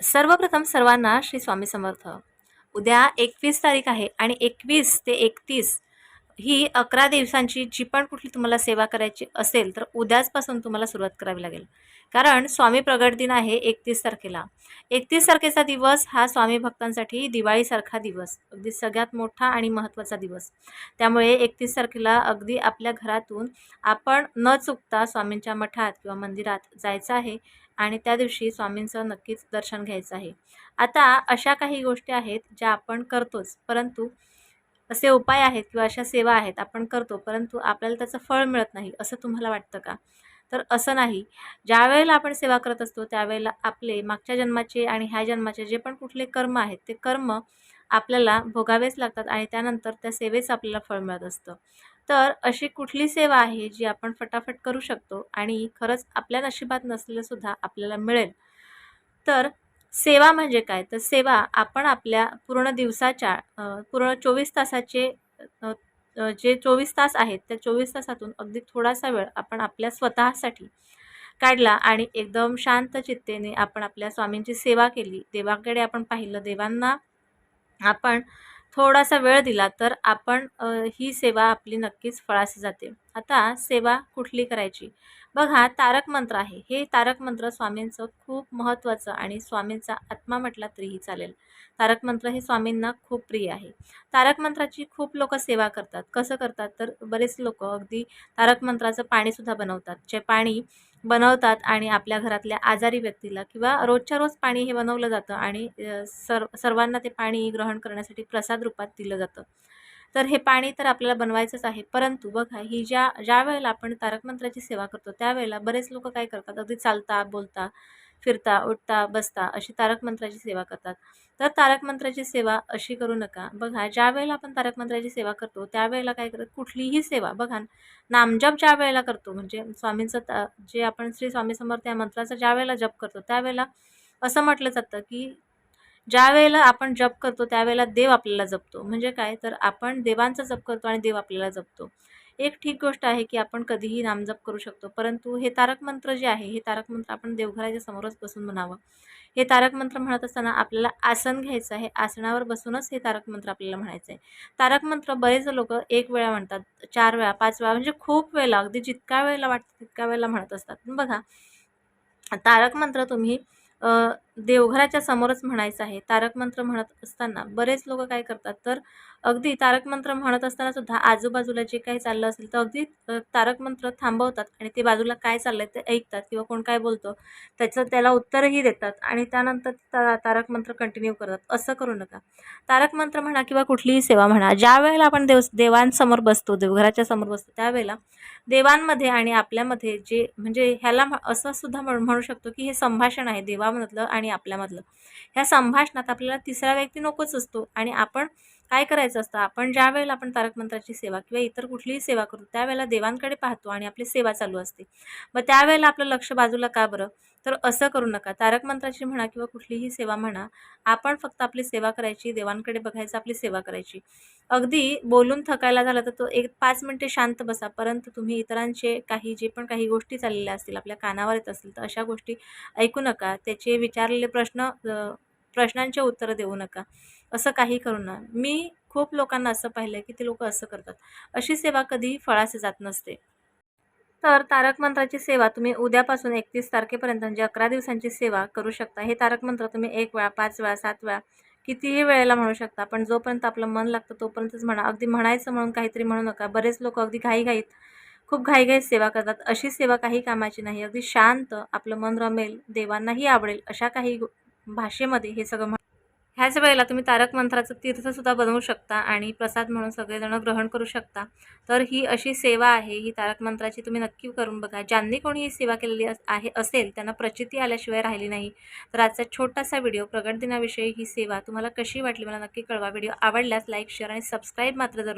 सर्वप्रथम सर्वांना श्री स्वामी समर्थ. उद्या एकवीस तारीख आहे आणि एकवीस ते एकतीस ही अकरा दिवसांची जी पण कुठली तुम्हाला सेवा करायची असेल तर उद्याचपासून तुम्हाला सुरुवात करावी लागेल. कारण स्वामी प्रगट दिन आहे एकतीस तारखेला. एकतीस तारखेचा दिवस हा स्वामी भक्तांसाठी दिवाळीसारखा दिवस अगदी सगळ्यात मोठा आणि महत्त्वाचा दिवस. त्यामुळे एकतीस तारखेला अगदी आपल्या घरातून आपण न चुकता स्वामींच्या मठात किंवा मंदिरात जायचं आहे आणि त्या दिवशी स्वामींचं नक्कीच दर्शन घ्यायचं आहे. आता अशा काही गोष्टी आहेत ज्या आपण करतोच परंतु असे उपाय आहेत किंवा अशा सेवा आहेत आपण करतो परंतु आपल्याला त्याचं फळ मिळत नाही असं तुम्हाला वाटतं का? तर असं नाही. ज्या वेळेला आपण सेवा करत असतो त्यावेळेला आपले मागच्या जन्माचे आणि ह्या जन्माचे जे पण कुठले कर्म आहेत ते कर्म आपल्याला भोगावेच लागतात आणि त्यानंतर त्या सेवेचं आपल्याला फळ मिळत असतं. तर अशी कुठली सेवा आहे जी आपण फटाफट करू शकतो आणि खरंच आपल्या नशिबात नसलेलंसुद्धा आपल्याला मिळेल? तर सेवा म्हणजे काय? तर सेवा आपण आपल्या पूर्ण दिवसाच्या पूर्ण चोवीस तासाचे जे चोवीस तास आहेत त्या चोवीस तासातून अगदी थोडासा वेळ आपण आपल्या स्वतःसाठी काढला आणि एकदम शांत चित्तेने आपण आपल्या स्वामींची सेवा केली. देवाकडे आपण पाहिलं देवांना आपण थोडासा वेळ दिला तर आपण ही सेवा आपली नक्कीच फळाशी जाते. आता सेवा कुठली करायची? बघा तारक मंत्र आहे. हे तारक मंत्र स्वामींचं खूप महत्त्वाचं आणि स्वामींचा आत्मा म्हटला तरीही चालेल. तारक मंत्र हे स्वामींना खूप प्रिय आहे. तारक मंत्राची खूप लोक सेवा करतात. कसं करतात? तर बरेच लोक अगदी तारक मंत्राचं पाणीसुद्धा बनवतात. जे पाणी बनवतात आणि आपल्या घरातल्या आजारी व्यक्तीला किंवा रोजच्या रोज पाणी हे बनवलं जातं आणि सर्व सर्वांना ते पाणी ग्रहण करण्यासाठी प्रसाद रूपात दिलं जातं. तर हे पाणी तर आपल्याला बनवायचंच आहे परंतु बघा ही ज्या ज्या वेळेला आपण तारकमंत्राची सेवा करतो त्यावेळेला बरेच लोक काय करतात अगदी चालता बोलता फिरता उठता बसता अशी तारक मंत्राची सेवा करतात. तर तारक मंत्राची सेवा अशी करू नका. बघा ज्या वेळेला आपण तारक मंत्राची सेवा करतो त्यावेळेला काय करत कुठलीही सेवा बघा नामजप ज्या वेळेला करतो म्हणजे स्वामींचं त जे आपण श्री स्वामी समर्थ या मंत्राचा ज्या वेळेला जप करतो त्यावेळेला असं म्हटलं जातं की ज्या वेळेला आपण जप करतो त्यावेळेला देव आपल्याला जपतो. म्हणजे काय? तर आपण देवांचा जप करतो आणि देव आपल्याला जपतो. एक ठीक गोष्ट आहे की आपण कधीही नामजप करू शकतो. परंतु हे तारक मंत्र जे आहे हे तारक मंत्र आपण देवघराच्या समोरच बसून म्हणावं. हे तारक मंत्र म्हणत असताना आपल्याला आसन घ्यायचं आहे. आसनावर बसूनच हे तारक मंत्र आपल्याला म्हणायचं आहे. तारक मंत्र बरेच लोक एक वेळा म्हणतात चार वेळा पाच वेळा म्हणजे खूप वेळेला अगदी जितक्या वेळेला वाटतं तितक्या वेळेला म्हणत असतात. पण बघा तारक मंत्र तुम्ही देवघराच्या समोरच म्हणायचं आहे. तारक मंत्र म्हणत असताना बरेच लोक काय करतात तर अगदी तारक मंत्र म्हणत असताना सुद्धा आजूबाजूला जे काही चाललं असेल तर अगदी तारक मंत्र थांबवतात आणि ते बाजूला काय चाललं आहे ते ऐकतात किंवा कोण काय बोलतो त्याचं त्याला उत्तरही देतात आणि त्यानंतर ता तारक मंत्र कंटिन्यू करतात. असं करू नका. तारक मंत्र म्हणा किंवा कुठलीही सेवा म्हणा ज्या वेळेला आपण देव देवांसमोर बसतो देवघराच्या समोर बसतो त्यावेळेला देवांमध्ये आणि आपल्यामध्ये जे म्हणजे ह्याला असं सुद्धा म्हण म्हणू शकतो की हे संभाषण आहे देवामधलं आणि आपल्यामधलं. ह्या संभाषणात आपल्याला तिसरा व्यक्ती नकोच असतो आणि आपण काय करायचं असतं? आपण ज्या वेळेला आपण तारक मंत्राची सेवा किंवा इतर कुठलीही सेवा करतो त्यावेळेला देवांकडे पाहतो आणि आपली सेवा चालू असते. मग त्यावेळेला आपलं लक्ष बाजूला का बरं? तर असं करू नका. तारक मंत्राची म्हणा किंवा कुठलीही सेवा म्हणा आपण फक्त आपली सेवा करायची देवांकडे बघायचं आपली सेवा करायची. अगदी बोलून थकायला झालं तर तो एक पाच मिनटे शांत बसा. परंतु तुम्ही इतरांचे काही जे पण काही गोष्टी चाललेल्या असतील आपल्या कानावर येत असतील तर अशा गोष्टी ऐकू नका. त्याचे विचारलेले प्रश्न प्रश्नांचे उत्तरं देऊ नका. असं काही करू नका. मी खूप लोकांना असं पाहिलं आहे की ते लोक असं करतात. अशी सेवा कधीही फळासी जात नसते. तर तारक मंत्राची सेवा तुम्ही उद्यापासून एकतीस तारखेपर्यंत म्हणजे अकरा दिवसांची सेवा करू शकता. हे तारक मंत्र तुम्ही एक वेळा पाच वेळा सात वेळा कितीही वेळेला म्हणू शकता. पण जोपर्यंत आपलं मन लागतं तोपर्यंतच म्हणा. अगदी म्हणायचं म्हणून काहीतरी म्हणू नका. बरेच लोक अगदी घाईघाईत खूप घाईघाईत सेवा करतात. अशी सेवा काही कामाची नाही. अगदी शांत आपलं मन रमेल देवांनाही आवडेल अशा काही भाषेमध्ये हे सगळं म्हण ह्याच वेळेला तुम्ही तारक मंत्राचं तीर्थसुद्धा बनवू शकता आणि प्रसाद म्हणून सगळेजणं ग्रहण करू शकता. तर ही अशी सेवा आहे ही तारक मंत्राची तुम्ही नक्की करून बघा. ज्यांनी कोणी ही सेवा केलेली आहे असेल त्यांना प्रचिती आल्याशिवाय राहिली नाही. तर आजचा छोटासा व्हिडिओ प्रगट दिनाविषयी ही सेवा तुम्हाला कशी वाटली मला नक्की कळवा. व्हिडिओ आवडल्यास लाईक शेअर आणि सबस्क्राईब मात्र जरूर